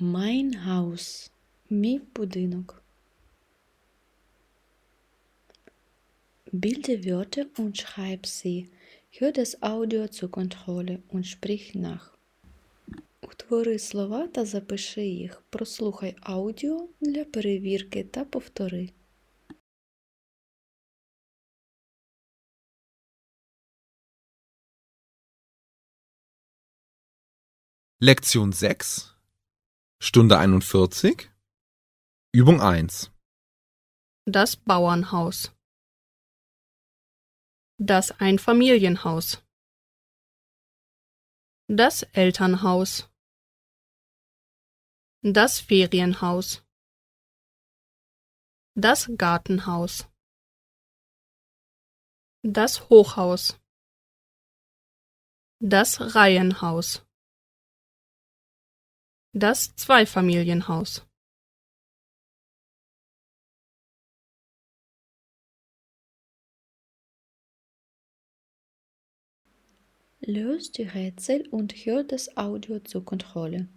Haus. Мій будинок. Schreib sie. Hör das Audio zur Kontrolle und sprich nach. Утвори слова та запиши їх. Прослухай аудіо для перевірки та повтори. Lektion 6, Stunde 41, Übung 1. Das Bauernhaus. Das Einfamilienhaus. Das Elternhaus. Das Ferienhaus. Das Gartenhaus. Das Hochhaus. Das Reihenhaus. Das Zweifamilienhaus. Löst die Rätsel und hör das Audio zur Kontrolle.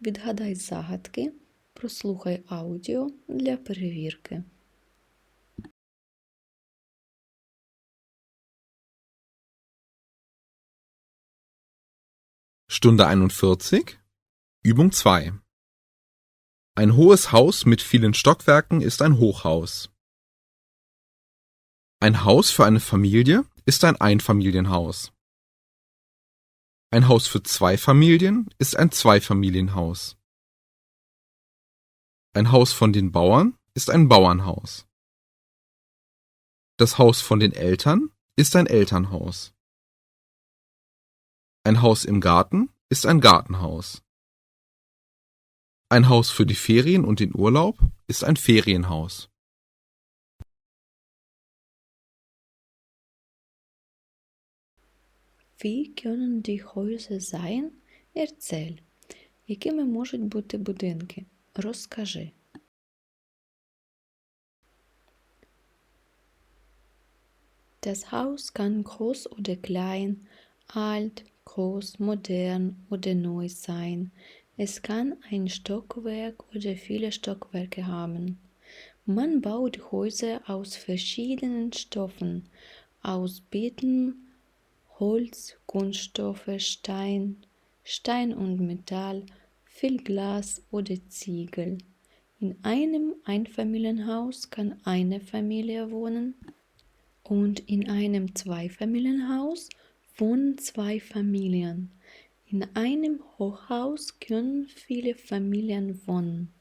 Відгадай загадки, прослухай аудіо для перевірки. Stunde 41, Übung 2. Ein hohes Haus mit vielen Stockwerken ist ein Hochhaus. Ein Haus für eine Familie ist ein Einfamilienhaus. Ein Haus für zwei Familien ist ein Zweifamilienhaus. Ein Haus von den Bauern ist ein Bauernhaus. Das Haus von den Eltern ist ein Elternhaus. Ein Haus im Garten ist ein Gartenhaus. Ein Haus für die Ferien und den Urlaub ist ein Ferienhaus. Wie können die Häuser sein? Erzähl. Якими можуть бути будинки? Розкажи. Das Haus kann groß oder klein, alt, groß, modern oder neu sein. Es kann ein Stockwerk oder viele Stockwerke haben. Man baut Häuser aus verschiedenen Stoffen, aus Beton, Holz, Kunststoffe, Stein, Stein und Metall, viel Glas oder Ziegel. In einem Einfamilienhaus kann eine Familie wohnen und in einem Zweifamilienhaus wohnen zwei Familien. In einem Hochhaus können viele Familien wohnen.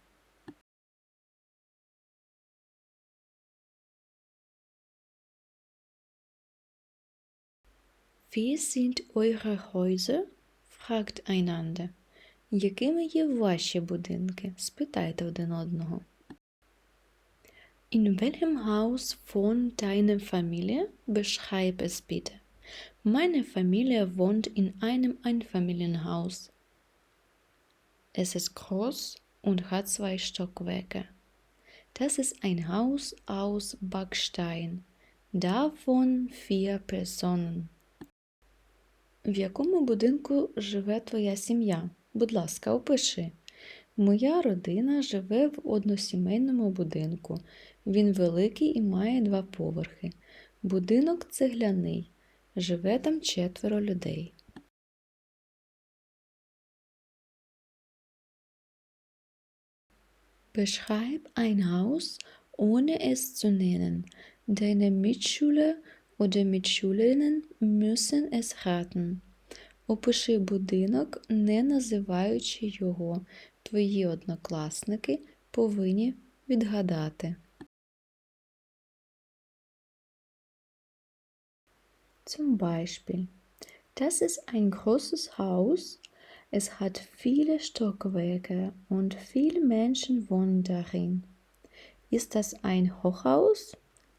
Wie sind eure Häuser? fragt einander. Якими є ваші будинки? Спитайте один одного. In welchem Haus wohnt deine Familie? Beschreib es bitte. Meine Familie wohnt in einem Einfamilienhaus. Es ist groß und hat zwei Stockwerke. Das ist ein Haus aus Backstein. Da wohnen vier Personen. В якому будинку живе твоя сім'я? Будь ласка, опиши. Моя родина живе в односімейному будинку. Він великий і має два поверхи. Будинок цегляний. Живе там четверо людей. Beschreib ein Haus, ohne es zu nennen. Deine Mitschüler oder Mitschülerinnen müssen es raten. Опиши будинок, не називаючи його. Твої однокласники повинні відгадати. Zum Beispiel. Das ist ein großes Haus. Es hat viele Stockwerke und viele Menschen wohnen darin. Ist das ein Hochhaus?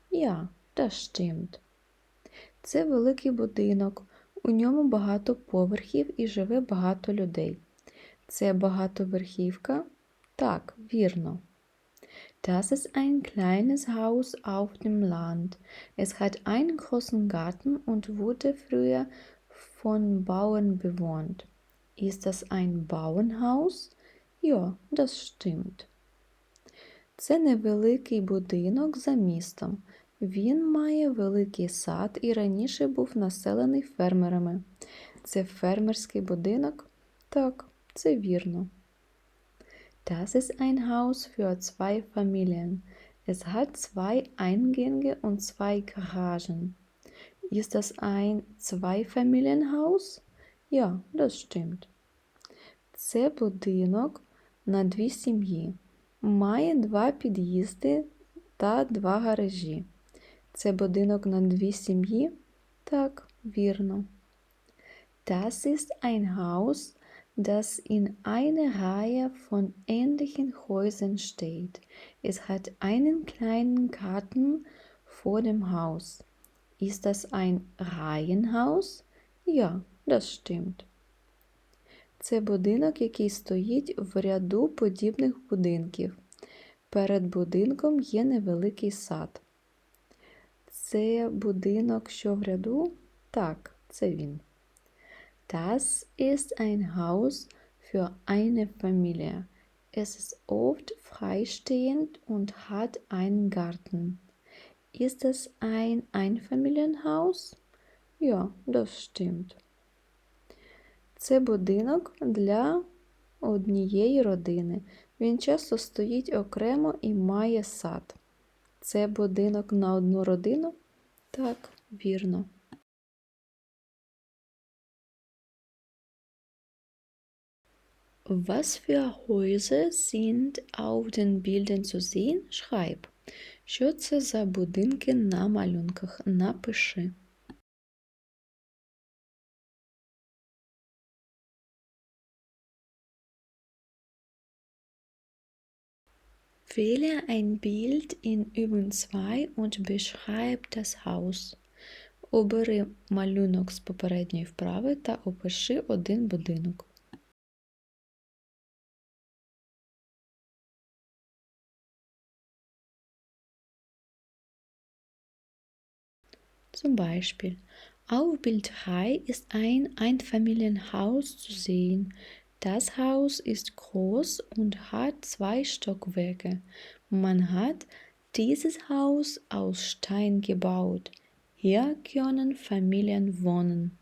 Ja, das stimmt. Це великий будинок. У ньому багато поверхів і живе багато людей. Це багатоверхівка? Так, вірно. Das ist ein kleines Haus auf dem Land. Es hat einen großen Garten und wurde früher von Bauern bewohnt. Ist das ein Bauernhaus? Ja, das stimmt. Це невеликий будинок за містом. Він має великий сад і раніше був населений фермерами. Це фермерський будинок? Так, це вірно. Das ist ein Haus für zwei Familien. Es hat zwei Eingänge und zwei Garagen. Ist das ein Zweifamilienhaus? Ja, das stimmt. Це будинок на дві сім'ї. Має два під'їзди та два гаражі. Це будинок на дві сім'ї? Так, вірно. Das ist ein Haus, das in einer Reihe von ähnlichen Häusern steht. Es hat einen kleinen Garten vor dem Haus. Ist das ein Reihenhaus? Ja, das stimmt. Це будинок, який стоїть в ряду подібних будинків. Перед будинком є невеликий сад. Це будинок, що в ряду? Так, це він. Das ist ein Haus für eine Familie. Es ist oft freistehend und hat einen Garten. Ist es ein Einfamilienhaus? Ja, das stimmt. Це будинок для однієї родини. Він часто стоїть окремо і має сад. Це будинок на одну родину? Так, вірно. Was für Häuser sind auf den Bildern zu sehen? Schreib. Що це за будинки на малюнках? Напиши. Wähle ein Bild in Übung 2 und beschreib das Haus. Обери малюнок з попередньої вправи та опиши один будинок. Zum Beispiel, auf Bild 3 ist ein Einfamilienhaus zu sehen. Das Haus ist groß und hat zwei Stockwerke. Man hat dieses Haus aus Stein gebaut. Hier können Familien wohnen.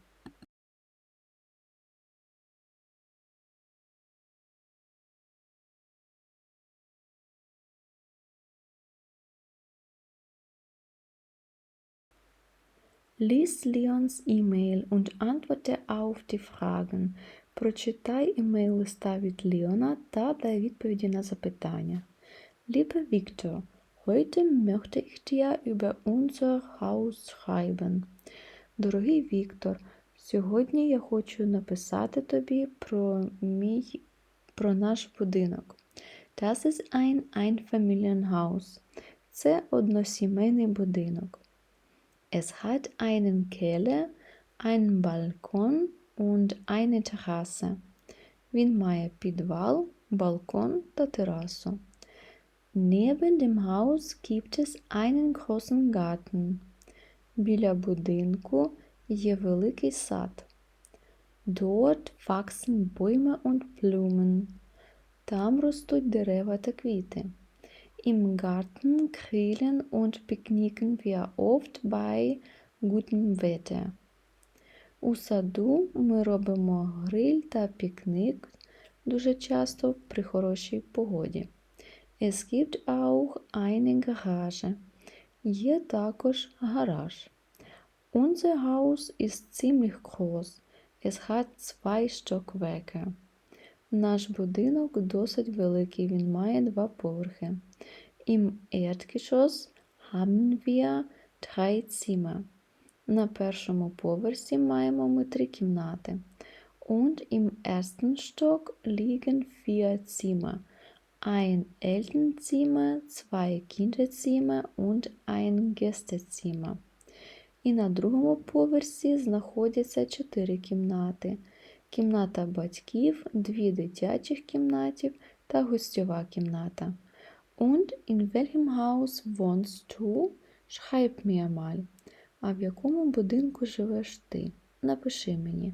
Lies Leons E-Mail und antworte auf die Fragen. Прочитай імейл листа від Леона та дай відповіді на запитання. Lieber Victor, heute möchte ich dir über unser Haus schreiben. Дорогий Віктор, сьогодні я хочу написати тобі про мій про наш будинок. Das ist ein Einfamilienhaus. Це односімейний будинок. Es hat einen Keller, einen Balkon und eine Terrasse. Він має підвал, балкон та терасу. Neben dem Haus gibt es einen großen Garten. Біля будинку є великий сад. Dort wachsen Bäume und Blumen. Там ростуть дерева та квіти. Im Garten grillen und picknicken wir oft bei gutem Wetter. У саду ми робимо гриль та пікник дуже часто при хорошій погоді. Es gibt auch eine Garage. Є також гараж. Unser Haus ist ziemlich groß. Es hat zwei Stockwerke. Наш будинок досить великий, він має два поверхи. Im Erdgeschoss haben wir drei Zimmer. На першому поверсі маємо ми три кімнати. Und im ersten Stock liegen vier Zimmer. Ein Elternzimmer, zwei Kinderzimmer und ein Gästezimmer. І на другому поверсі знаходяться чотири кімнати. Кімната батьків, дві дитячих кімнатів та гостьова кімната. Und in welchem Haus wohnst du? Schreib mir mal. А в якому будинку живеш ти? Напиши мені.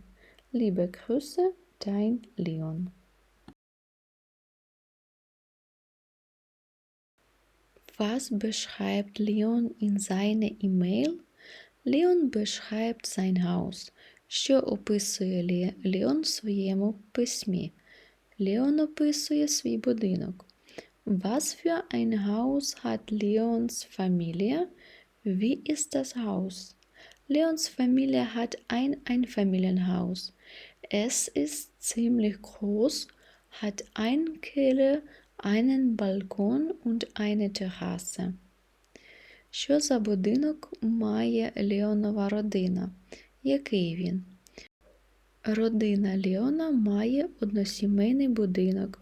Liebe Grüße, dein Leon. Was beschreibt Leon in seine E-Mail? Leon beschreibt sein Haus. Що описує Леон в своєму письмі? Леон описує свій будинок. Was für ein Haus hat Leons Familie? Wie ist das Haus? Leons Familie hat ein Einfamilienhaus. Es ist ziemlich groß, hat einen Keller, einen Balkon und eine Terrasse. Що за будинок має Леонова родина? Який він? Родина Леона має односімейний будинок.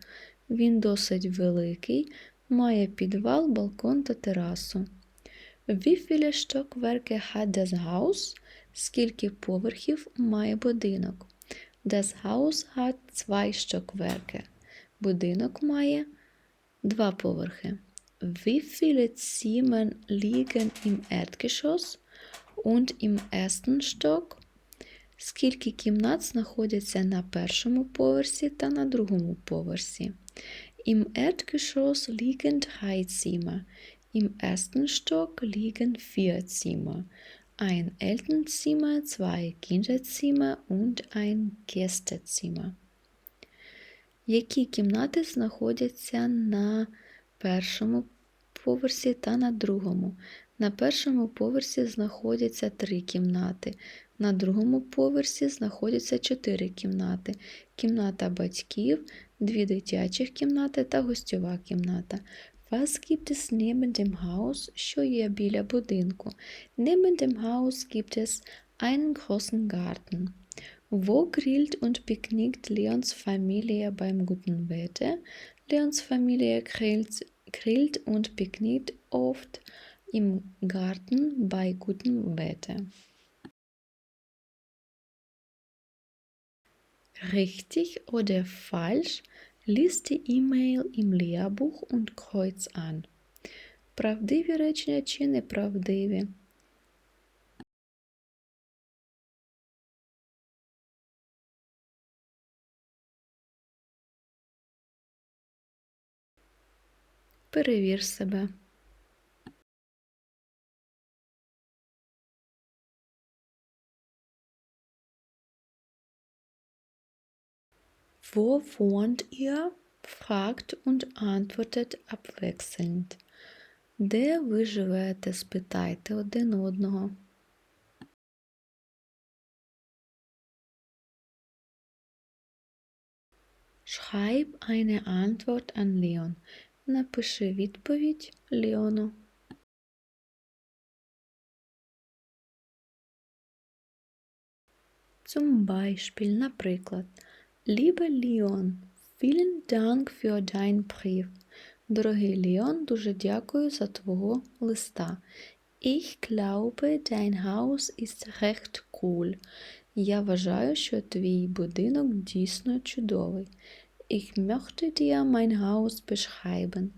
Він досить великий, має підвал, балкон та терасу. Wie viele Stockwerke? Скільки поверхів має будинок? Das Haus hat zwei. Будинок має два поверхи. Wie viele Zimmer liegen im und im ersten? Скільки кімнат знаходяться на першому поверсі та на другому поверсі? Im Erdgeschoss liegen drei Zimmer. Im ersten Stock liegen vier Zimmer. Ein Elternzimmer, zwei Kinderzimmer und ein Gästezimmer. Які кімнати знаходяться на першому поверсі та на другому? На першому поверсі знаходяться три кімнати, на другому поверсі знаходяться чотири кімнати: кімната батьків, дві дитячих кімнати та гостьова кімната. Was gibt es neben dem Haus, що є біля будинку? Neben dem Haus gibt es einen großen Garten. Wo grillt und picknickt Leons Familie beim guten Wetter? Leons Familie grillt, grillt und picknickt oft im Garten bei gutem Wetter. Richtig oder falsch? Lies die E-Mail im Lehrbuch und kreuz an. Правдиві речення чи неправдиві? Перевір себе. Wo wohnt ihr? Fragt und antwortet abwechselnd. Де ви живете? Спитайте один одного. Schreib eine Antwort an Leon. Напиши відповідь Леону. Zum Beispiel, наприклад, Lieber Leon, vielen Dank für dein Brief. Дорогий Леон, дуже дякую за твого листа. Ich glaube, dein Haus ist recht cool. Я вважаю, що твій будинок дійсно чудовий. Ich möchte dir mein Haus beschreiben.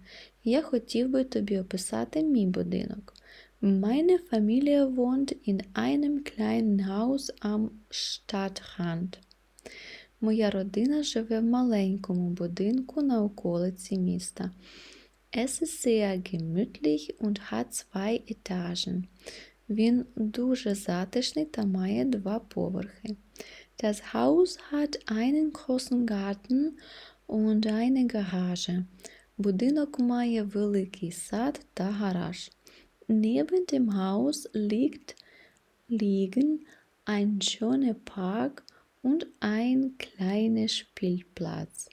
Я хотів би тобі описати мій будинок. Meine Familie wohnt in einem kleinen Haus am Stadtrand. Моя родина живе в маленькому будинку на околиці міста. Es ist sehr gemütlich und hat zwei Etagen. Він дуже затишний та має два поверхи. Das Haus hat einen großen Garten und eine Garage. Будинок має великий сад та гараж. Neben dem Haus liegt, liegen ein schöner Park und ein kleiner Spielplatz.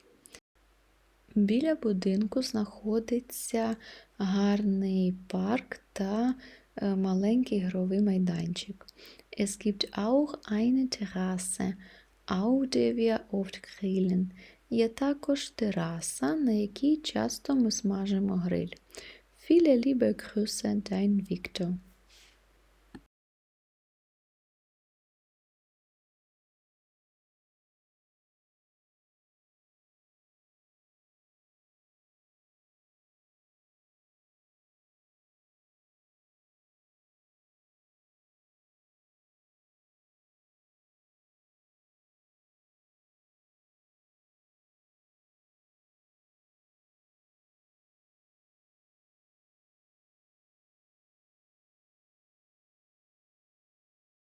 Біля будинку знаходиться гарний парк та е, маленький ігровий майданчик. Es gibt auch eine Terrasse, auf der wir oft grillen. Є також тераса, на якій часто ми смажимо гриль. Viele liebe Grüße, dein Victor.